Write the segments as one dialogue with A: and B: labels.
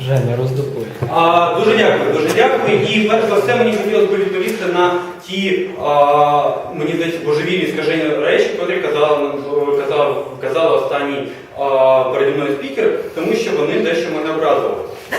A: Женя, роздупуй.
B: А, дуже дякую, дуже дякую. І перш за все мені хотілося б відповісти на ті, а, мені здається, божевільні скажені речі, котрі казав, казав, казав останній а, переді мною спікер, тому що вони дещо мене образили.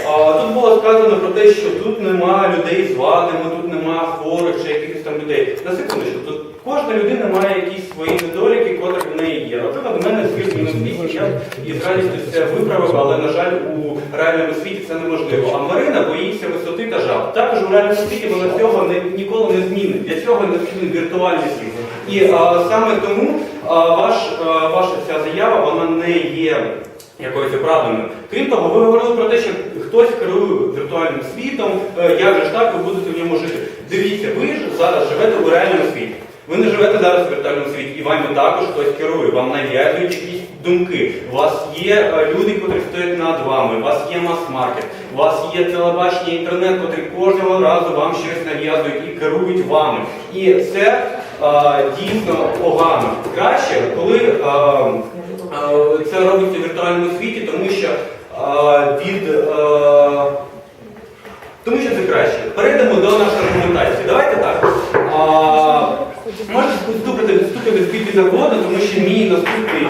B: А, тут було сказано про те, що тут нема людей з вадами, тут нема хворих чи якихось там людей. На секундочку, тут кожна людина має якісь свої недоліки, котрі в неї є. Наприклад, у мене звір мінус 8, я із радістю це виправив, але, на жаль, у реальному світі це неможливо. А Марина боїться висоти та жаб. Також у реальному світі вона цього не, ніколи не змінить. Для цього необхідний віртуальний світ. І а, саме тому а, ваш, а, ваша ця заява вона не є якоюсь оправданою. Крім того, ви говорили про те, що хтось керує віртуальним світом, е, як же ж так ви будете в ньому жити. Дивіться, ви ж зараз живете у реальному світі. Ви не живете зараз у віртуальному світі, і вами також хтось керує, вам нав'язують якісь думки. У вас є е, люди, котрі стоять над вами, у вас є мас-маркет, у вас є телебачення, інтернет, котрі кожного разу вам щось нав'язують і керують вами. І це е, дійсно погано. Краще, коли е, е, це робиться в віртуальному світі, тому що е, від. Е, тому що це краще. Перейдемо до нашої аргументації. Давайте так. А, можете вступити, вступити скільки завгодно, тому що мій наступний,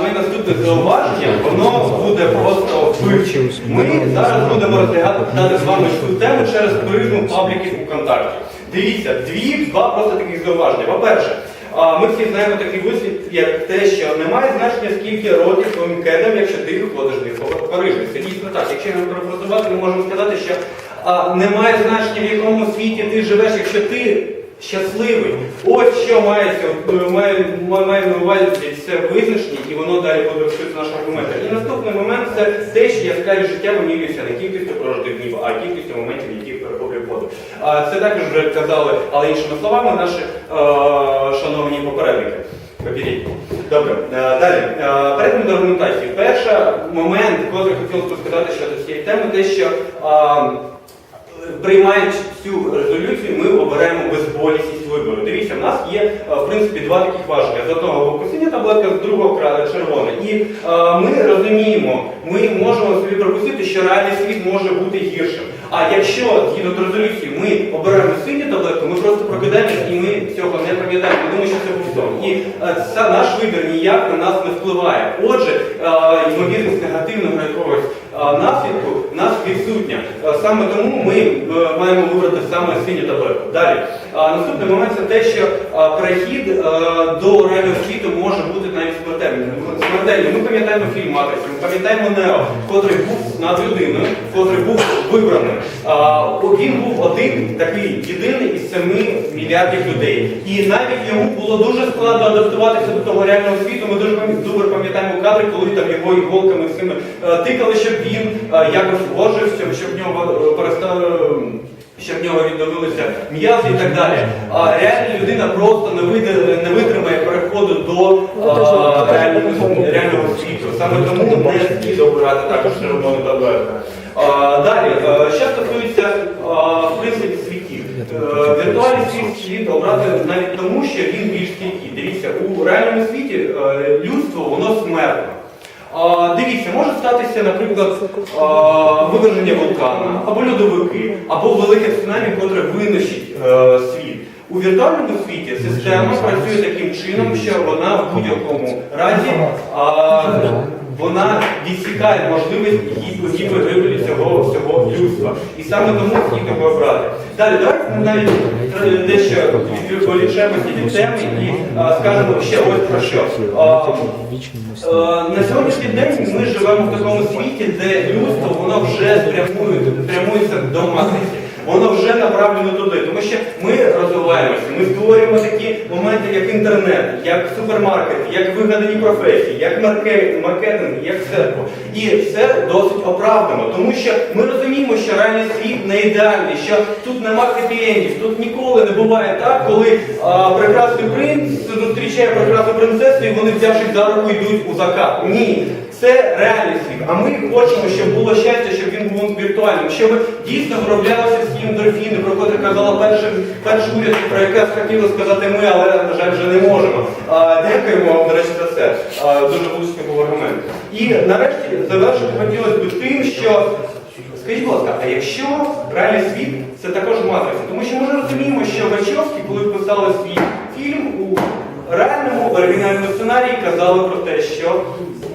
B: моє наступне зауваження, воно буде просто вивчим. Ми зараз будемо розглядати з вами цю тему через призму пабліків ВКонтакті. Дивіться, дві, два просто таких зауваження. По-перше, ми всі знаємо такий вислів, як те, що немає значення, скільки років твоїм кедам, якщо ти ходиш в Парижі. Це дійсно так. Якщо ми перефразувати, ми можемо сказати, що а, немає значення, в якому світі ти живеш, якщо ти щасливий. Ось що мається, має, має на увазі це визначення, і воно далі буде розкрити наш аргумент. І наступний момент це те, що яскраві життя вимірюється не кількістю прожитих днів, а кількістю моментів, які перехоплює воду. Це також вже казали, але іншими словами, наші е, шановні попередники. Добре, далі. Перейдемо до аргументації. Перший момент, коли хотілося б сказати щодо цієї теми, те, що приймаючи цю резолюцію, ми обираємо безболісність вибору. Дивіться, в нас є е, в принципі два таких важелі. З одного боку синя таблетка, з другого кра- червона. І е, ми розуміємо, ми можемо собі припустити, що реальний світ може бути гіршим. А якщо згідно з резолюції ми обираємо синю таблетку, ми просто прокидаємося і ми цього не пам'ятаємо. Думаємо, що це був сон. І це наш вибір ніяк на нас не впливає. Отже, е, ймовірність негативного якогось наслідку відсутня. Е, Саме тому ми е, маємо вибрати саме синю таблетку. Далі. Наступний момент це те, що прихід е, до реального світу може бути навіть смертельним. Ми пам'ятаємо фільм Матриця, ми пам'ятаємо Нео, котрий був над людиною, котрий був вибраним. А, Він був один такий єдиний із семи мільярдів людей. І навіть йому було дуже складно адаптуватися до того реального світу. Ми дуже добре пам'ятаємо кадри, коли там його іголками цими е, тикали, щоб він е, якось вложився, щоб в нього е, перестав. Щоб в нього відновилися м'язи і так далі. А реальна людина просто не не витримає переходу до а, реального, реального світу. Саме тому не слід обирати також червону таблетку. А, Далі, е, що стосується а, в принципі світів. Е, Віртуальний світ слід обрати навіть тому, що він більш стійкий. Дивіться, у реальному світі е, людство воно смертне. Дивіться, може статися, наприклад, виверження вулкана, або льодовики, або велике цунамі, котре винищить е, світ. У віртуальному світі система працює таким чином, що вона в будь-якому разі вона відсікає можливість гіп- гіпергибелі цього всього людства. І саме тому слід його обрати. Далі, давайте ми навіть е, дещо відволічемося від теми і а, скажемо ще ось про що. Е, На сьогоднішній день ми живемо в такому світі, де людство воно вже спрямує, спрямується до матриці. Воно вже направлено туди, тому що ми розвиваємося, ми створюємо такі моменти, як інтернет, як супермаркет, як вигадані професії, як маркетинг, як церква. І це досить оправдано, тому що ми розуміємо, що реальний світ не ідеальний, що тут нема хеппі-ендів, тут ніколи не буває так, коли а, прекрасний принц зустрічає прекрасну принцесу і вони взявши за руку йдуть у закат. Ні, це реальний світ. А ми хочемо, щоб було щастя, був віртуальним, щоб дійсно вироблялися всі ендорфіни, про котрі казала перший, перший уряд, про яке хотіли сказати ми, але, на жаль, вже не можемо. А, дякуємо вам, до речі, за це. А, дуже влучний був аргумент. І нарешті завершити хотілося б тим, що Скажіть, будь ласка, а якщо реальний світ це також матриця? Тому що ми ж розуміємо, що Вачовські, коли писали свій фільм, у реальному оригінальному сценарії казали про те, що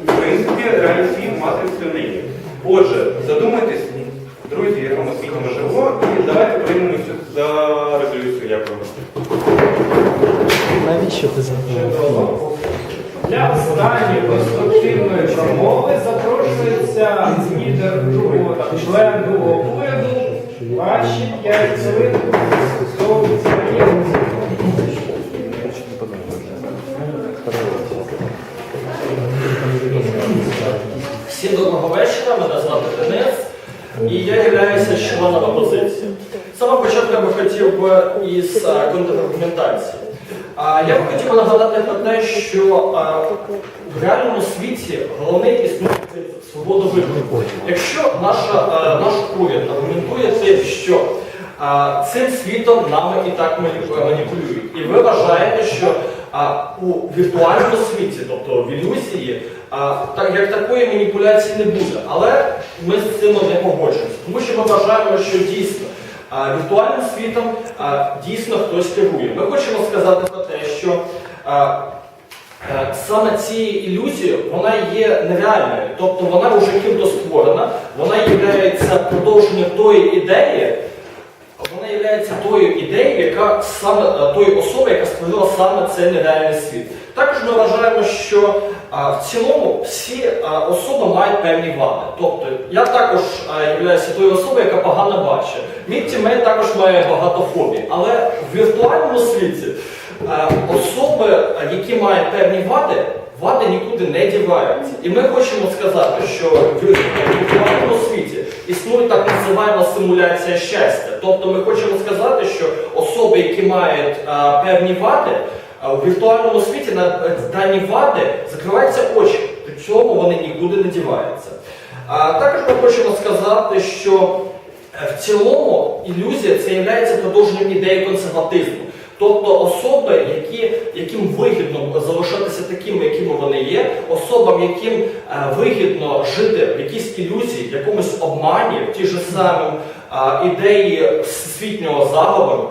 B: в принципі реальний світ матрицею не є. Отже, задумайтесь, друзі, в якому світі ми живемо, і давайте приймемося за резолюцію. Дякую.
A: Навіщо ти запитав?
C: Для останньої конструктивної промови запрошується лідер другого там, член другого уряду. Ваші 5 хвилин
D: Доброго вечора, мене звати Денис, і я являюся членом опозиції. Самого початку я би хотів би із контраргументації. Я б хотів би нагадати про те, що а, в реальному світі головний існує свобода вибору. Якщо наша, а, наш уряд аргументує тим, що цим світом нами і так маніпулюють, і ви вважаєте, що у віртуальному світі, тобто в ілюзії, так, як такої маніпуляції не буде. Але ми з цим не погоджуємося, тому що ми вважаємо, що дійсно віртуальним світом дійсно хтось керує. Ми хочемо сказати про те, що Саме цією ілюзією вона є нереальною, тобто вона вже ким-то створена, вона є продовженням тої ідеї, вона є тою ідеєю, яка саме тої особи, яка створила саме цей нереальний світ. Також ми вважаємо, що а, в цілому всі а, особи мають певні вади. Тобто я також являюся тою особою, яка погано бачить. Мій тімейт також має багато фобій. Але в віртуальному світі а, особи, які мають певні вади, вади нікуди не діваються. І ми хочемо сказати, що в віртуальному світі існує так називаємо симуляція щастя. Тобто ми хочемо сказати, що особи, які мають а, певні вади, у віртуальному світі на е, дані вади закриваються очі, при цьому вони нікуди не діваються. А, також ми хочемо сказати, що е, в цілому ілюзія це є продовженням ідеї консерватизму. Тобто особи, які, яким вигідно залишатися такими, якими вони є, особам, яким е, вигідно жити в якійсь ілюзії, в якомусь обмані, в ті ж самі ідеї всесвітнього заговору,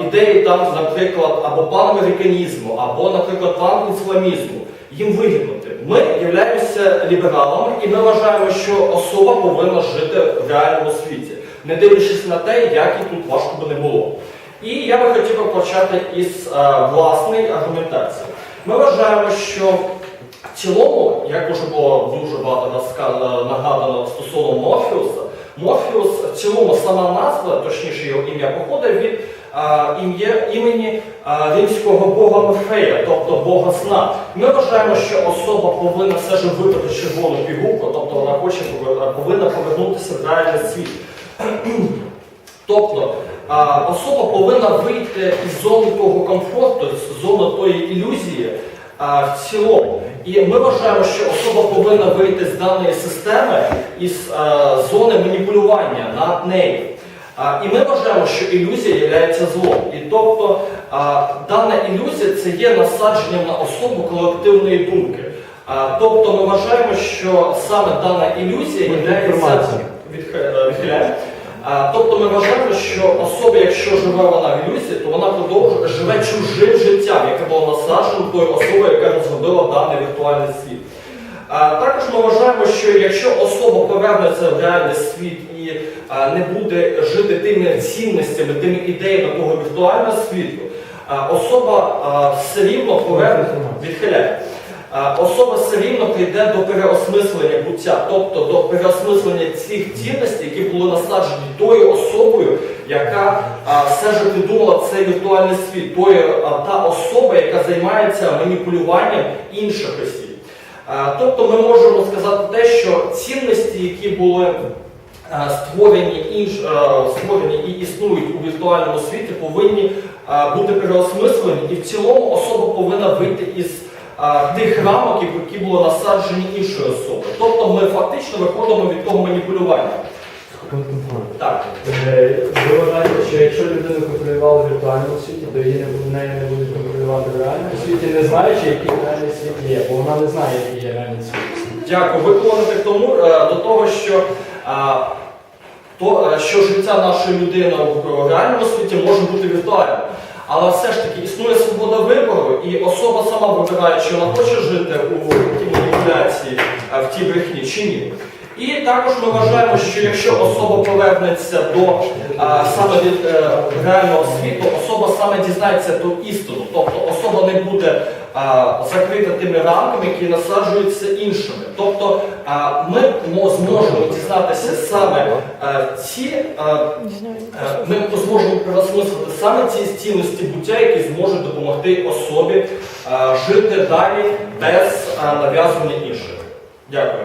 D: ідеї там, наприклад, або панамериканізму, або, наприклад, панісламізму, їм вигідноти. Ми являємося лібералами і ми вважаємо, що особа повинна жити в реальному світі, не дивлячись на те, як їй тут важко би не було. І я би хотів почати із а, власної аргументації. Ми вважаємо, що в цілому, як вже було дуже багато нагадано стосовно Морфеуса, Морфеус в цілому сама назва, точніше його ім'я походить від ім'я імені римського бога Морфея, тобто бога сна. Ми вважаємо, що особа повинна все ж випити червону пігулку, тобто вона хоче повинна повернутися в реальний світ. Тобто особа повинна вийти із зони того комфорту, з зони тої ілюзії в цілому. І ми вважаємо, що особа повинна вийти з даної системи із а, зони маніпулювання над нею. А, і ми вважаємо, що ілюзія є злом. І тобто а, дана ілюзія це є насадженням на особу колективної думки. Тобто ми вважаємо, що саме дана ілюзія є відхиляє. Тобто ми вважаємо, що особа, якщо живе вона в ілюзії, то вона продовжує живе чужим життям, яке було насаджено тою особою, яка розробила даний віртуальний світ. Також ми вважаємо, що якщо особа повернеться в реальний світ і не буде жити тими цінностями, тими ідеями того віртуального світу, особа все рівно поверне відхиляє. А, Особа все рівно прийде до переосмислення буття, тобто до переосмислення цих цінностей, які були насаджені тою особою, яка а, все ж придумала цей віртуальний світ, тою, а, та особа, яка займається маніпулюванням інших осіб. Тобто ми можемо сказати те, що цінності, які були створені, інш, створені і існують у віртуальному світі, повинні бути переосмислені, і в цілому особа повинна вийти із тих рамок, які були насаджені іншою особою. Тобто ми фактично виходимо від того маніпулювання. Так.
A: Е, Ви вважаєте, що якщо людину контролювали в віртуальному світі, то її не, в неї не будуть контролювати в реальному світі, не знаючи, який реальний світ є, бо вона не знає, який є реальний світ.
D: Дякую. Ви клоните тому е, до того, що, е, то, що життя нашої людини в реальному світі може бути віртуальним. Але все ж таки існує свобода вибору, і особа сама вибирає, чи вона хоче жити у тій маніпуляції, е, в тій брехні чи ні. І також ми вважаємо, що якщо особа повернеться до е, саме від е, реального світу, особа саме дізнається ту істину, тобто особа не буде е, закрита тими рамками, які насаджуються іншими. Тобто е, ми зможемо дізнатися саме е, ці, е, е, ми зможемо переосмислити саме ці цінності буття, які зможуть допомогти особі е, жити далі без нав'язування інших. Дякую.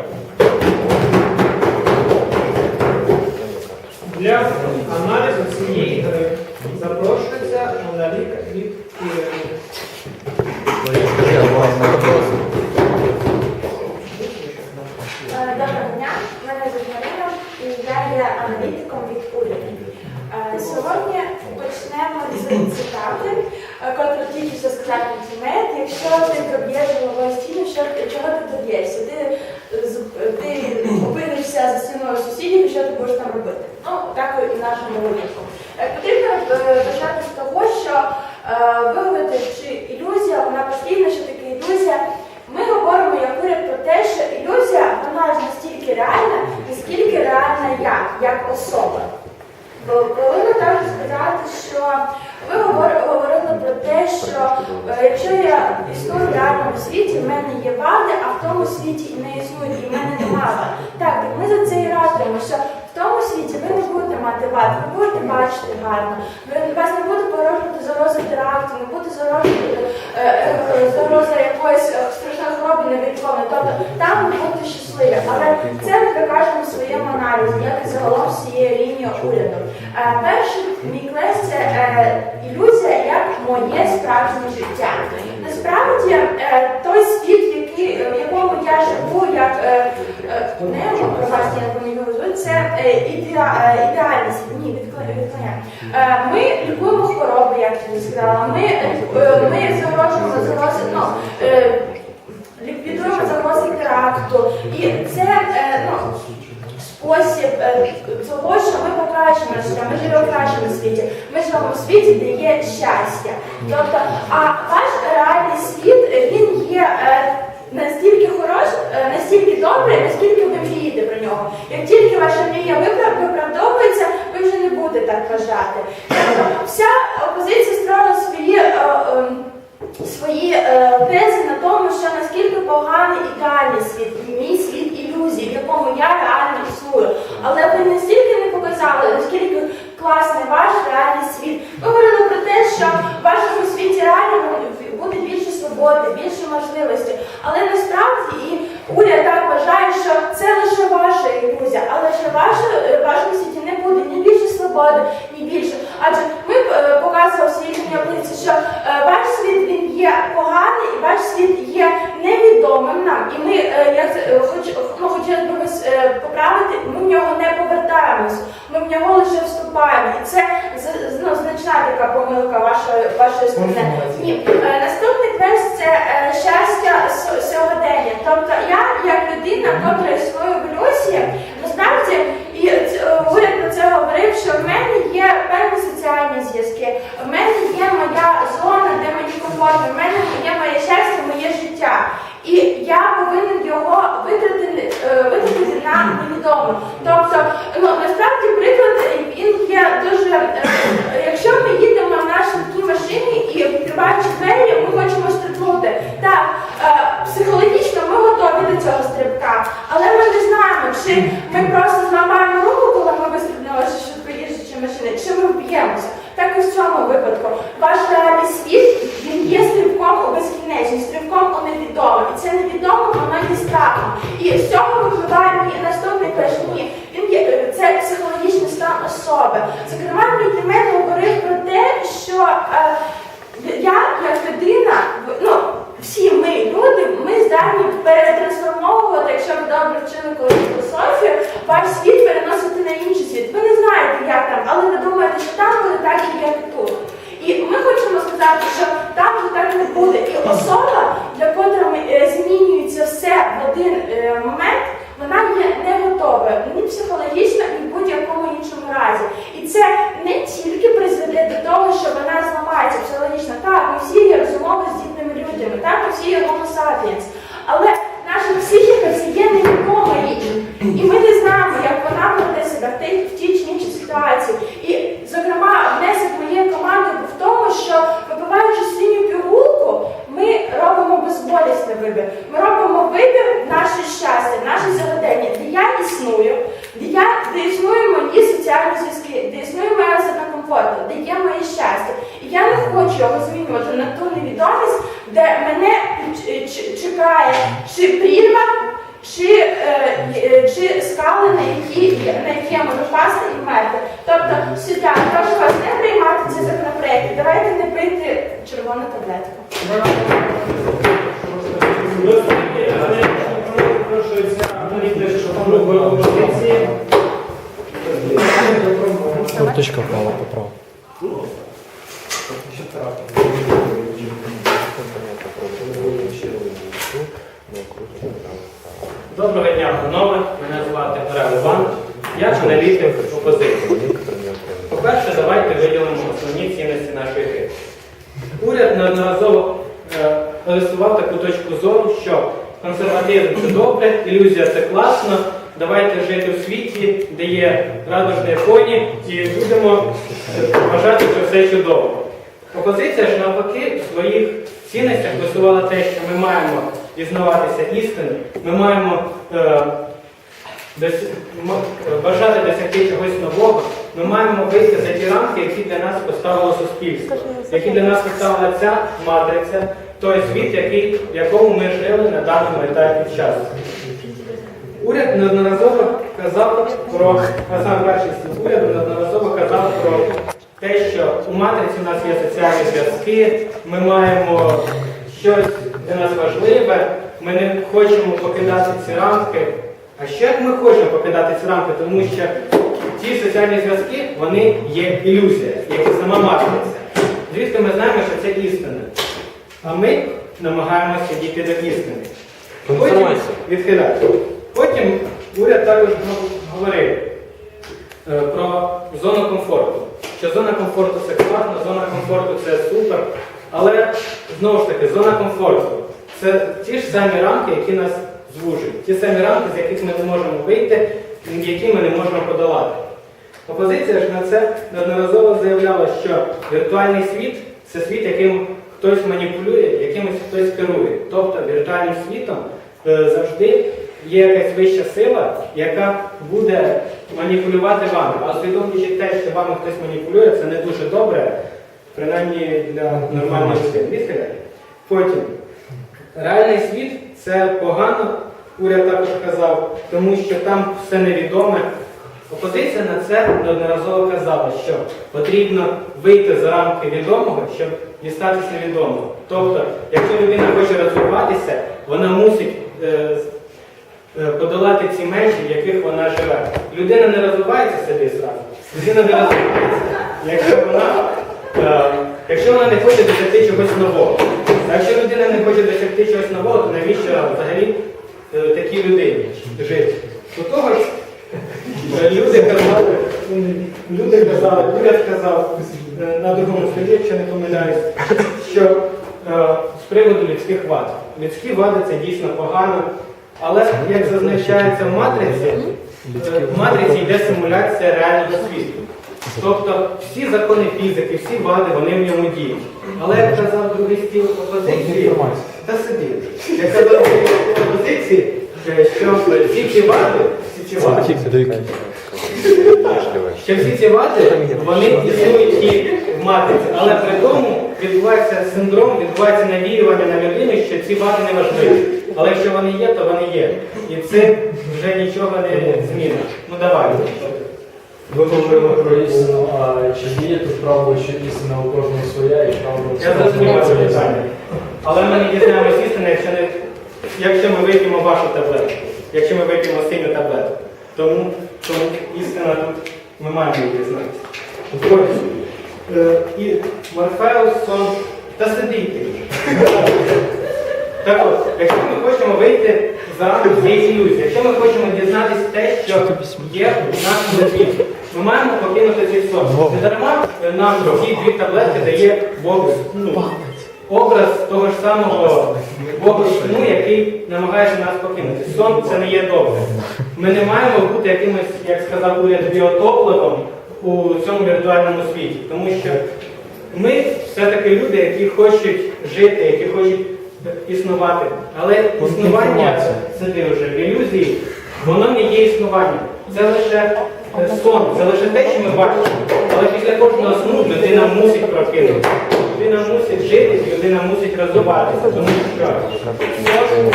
C: Для аналізу цієї гри запрошується аналітик від Києва.
E: Е, Доброго дня, мене звуть Марина і я є аналітиком від уряду. Е, Сьогодні почнемо з цитати, е, котру тільки що сказав Тімет. Якщо ти проб'єш головою стіну, що чого ти доб'єшся? Ти, е, з- ти опинишся за стіною сусідів, і що ти будеш там робити? Ну, так і в нашому випадку. Е, Потрібно е, почати з того, що е, виявити, чи ілюзія, вона постійна, що таке ілюзія. Ми говоримо як уряд про те, що ілюзія вона ж настільки реальна, наскільки реальна я, як особа. Бо повинна також сказати, що ви говор- говорили про те, що е, якщо я існую в реальному світі, в мене є вади, а в тому світі не існує, і в мене немає. Так, ми за це і радуємо, що в тому світі ви не будете мати вад, ви будете бачити гарно, ви вас не буде порожнути загроза теракту, не буде загрожувати е, е, якоїсь е, страшної хвороби невідкоми. Тобто там ви будете щасливі. Але це ми покажемо в своєму аналізі, як і загалом всієї лінії уряду. Перший мій клес це ілюзія як моє справжнє життя. Насправді той світ, в якому я живу, як е, е, не пробачте, як вони звуть, це е, ідеа, е, ідеальний світ. Ні, відкладання. Е, Ми лікуємо хвороби, як вже сказала. Ми, е, ми загрожуємо загрози, ну, е, ліквідуємо загрози теракту. І це е, ну, спосіб е, того, що ми покращимо життя, ми живемо в кращому світі. Ми живемо в світі, де є щастя. Тобто, а ваш реальний світ е, він є. Настільки хороший, е, настільки добрий, наскільки ви мрієте про нього. Як тільки ваша мрія виправ- виправдовується, ви вже не будете так вважати. Тобто вся опозиція строїла свої е, ем, свої е, тези на тому, що наскільки поганий ідеальний світ, і мій світ ілюзій, в якому я реально існую. Але ви настільки не показали, наскільки класний ваш реальний світ. Ви говорили про те, що в вашому світі реально буде більше свободи, більше можливостей. Але насправді і уряд так вважає, що це лише ваша ілюзія, але ще ваша, важкості не буде ні більше свободи, ні більше. Адже ми е, показували своїй книгаплиці, що е, ваш світ він є поганий, і ваш світ є невідомим нам. І ми, е, як е, хоч, ну, хотілося б вас е, поправити, ми в нього не повертаємось, ми в нього лише вступаємо. І це ну, значна така помилка вашої вашої сторони. Ні, е, наступний квест це е, щастя сьогодення. Тобто я, як людина, котра існує в ілюзії, насправді і е, уряд про це говорив, що в мене є певні соціальні зв'язки, в мене є моя зона, де мені комфортно, в мене є моє щастя, моє життя. І я повинен його витратити, е, витратити на невідомо. Тобто, ну насправді приклад він є дуже. е, Якщо ми їдемо на нашій машині і відкриваючи двері, ми хочемо стрибнути. Так, е, психологічно ми готові до цього стрибка, але ми не знаємо, чи ми просто зламаємо руку, один е, момент вона є не готова ні психологічно, ні в будь-якому іншому разі. І це не тільки призведе до того, що вона зламається психологічно. Так, ми всі є розумово дітними людьми, так, ми всі є homo sapiens. Але наша психіка це є невідома річ. І ми не знаємо, як вона веде себе в тій, в тій чи іншій ситуації. І, зокрема, внесок моєї команди був в тому, що випиваючи синю болісний вибір. Ми робимо вибір наше щастя, наше заведення, де я існую, де я де існую мої соціальні зв'язки, де існує моя зона комфорту, де є моє щастя. І я не хочу його змінювати на ту невідомість, де мене чекає чи прірва, чи е, е чи скали, на які на які я можу впасти і вмерти. Тобто сюди прошу вас не приймати ці законопроекти. Давайте не пити червона таблетка таблетку.
C: Запрошується аналітик шановної опозиції.
A: Курточка впала поправ.
C: Доброго дня, панове. Мене звати Орел Іван. Я аналітик опозиції. По-перше, давайте виділимо основні цінності нашої гри. Уряд неодноразово ilюстрував таку точку зору, що консерватизм це добре, ілюзія це класно. Давайте жити у світі, де є радужні коні, і будемо вважати, що все чудово. Опозиція ж навпаки в своїх цінностях висувала те, що ми маємо дізнаватися істини, ми маємо е, дос- бажати досягти чогось нового, ми маємо вийти за ті рамки, які для нас поставило суспільство, які для нас поставила ця матриця, той світ, який, в якому ми жили на даному етапі часу. Уряд неодноразово казав про, а саме перший стіл уряду неодноразово казав про те, що у матриці у нас є соціальні зв'язки, ми маємо щось для нас важливе, ми не хочемо покидати ці рамки. А ще ми хочемо покидати ці рамки, тому що ті соціальні зв'язки, вони є ілюзія, як сама матриця. Звідки ми знаємо, що це істина. А ми намагаємося дійти до істини. Потім відхиляти. Потім уряд також говорив е, про зону комфорту. Що зона комфорту це класно, зона комфорту це супер. Але знову ж таки, зона комфорту це ті ж самі рамки, які нас звужують. Ті самі рамки, з яких ми не можемо вийти, які ми не можемо подолати. Опозиція ж на це неодноразово заявляла, що віртуальний світ це світ, яким хтось маніпулює, якимось хтось керує. Тобто віртуальним світом е, завжди є якась вища сила, яка буде маніпулювати вами. А усвідомлюючи те, що вами хтось маніпулює, це не дуже добре, принаймні для нормальної людини. Потім реальний світ це погано, уряд також казав, тому що там все невідоме. Опозиція на це неодноразово казала, що потрібно вийти за рамки відомого, щоб дістатися невідомого. Тобто, якщо людина хоче розвиватися, вона мусить е, е, подолати ці межі, в яких вона живе. Людина не розвивається собі зразу. Людина не розвивається, якщо вона, е, якщо вона не хоче досягти чогось нового. Якщо людина не хоче досягти чогось нового, то навіщо взагалі е, такій людині жити? До того ж, Люди казали, люди казали, уряд казав е, на другому столі, якщо не помиляюсь, що е, з приводу людських вад. Людські вади це дійсно погано, але як зазначається в матриці, е, в матриці йде симуляція реального світу. Тобто всі закони фізики, всі вади, вони в ньому діють. Але як казав другий стіл опозиції, та сиди, вже. як казав опозиції, е, що всі ці вади, всі ці вади, що всі ці вади, вони існують і в матриці, але при тому відбувається синдром, відбувається навіювання на людину, що ці вади не важливі. Але якщо вони є, то вони є. І це вже нічого не змінить. Ну давай.
A: Ви говорили про істину, а чи діє тут правило, що істина у кожного своя і правило
C: Я зрозумів ваше питання. Але ми не дізнаємося істини, якщо, не, якщо ми вип'ємо вашу таблетку, якщо ми вип'ємо синю таблетку. Тому, тому істина тут ми маємо її. Е, І Морфеус сон та сидіть. Так от, якщо ми хочемо вийти за цієї ілюзії, якщо ми хочемо дізнатися те, що є в нашому світі, ми маємо покинути цей сон. Не дарма е, нам ці дві таблетки дає Бог образ того ж самого Бога сну, який намагається нас покинути. Сон це не є добре. Ми не маємо бути якимось, як сказав уряд, біотопливом у цьому віртуальному світі, тому що ми все-таки люди, які хочуть жити, які хочуть існувати. Але існування це сиди вже в ілюзії, воно не є існуванням. це лише е, сон, це лише те, що ми бачимо. Але після кожного сну людина мусить прокинутися. Людина мусить жити, людина мусить розвиватися. Тому що сон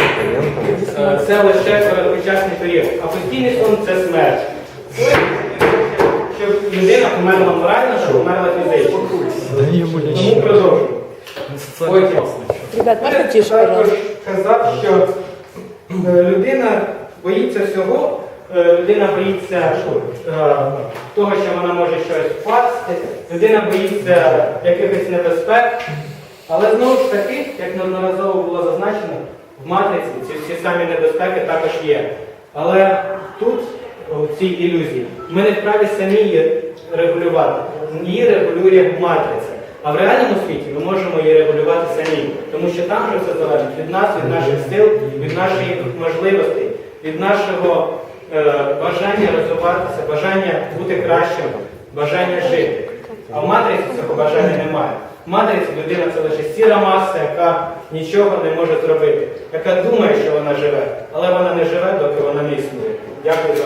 C: це лише короткочасний період, а постійний сон це смерть. Щоб людина померла морально, щоб померла фізично. Тому продовжуємо. Потім.
F: Ребят, можно тише,
C: Також казав, що е, людина боїться всього, людина боїться е, того, що вона може щось впасти, людина боїться якихось небезпек. Але знову ж таки, як неодноразово було зазначено, в матриці ці всі самі небезпеки також є. Але тут, в цій ілюзії, ми не вправі самі її регулювати. Її регулює матриця. А в реальному світі ми можемо її регулювати самі, тому що там вже все залежить від нас, від наших сил, від нашої можливостей, від нашого е, бажання розвиватися, бажання бути кращим, бажання жити. А в матриці цього бажання немає. В матриці людина це лише сіра маса, яка нічого не може зробити, яка думає, що вона живе, але вона не живе, доки вона не існує. Дякую за.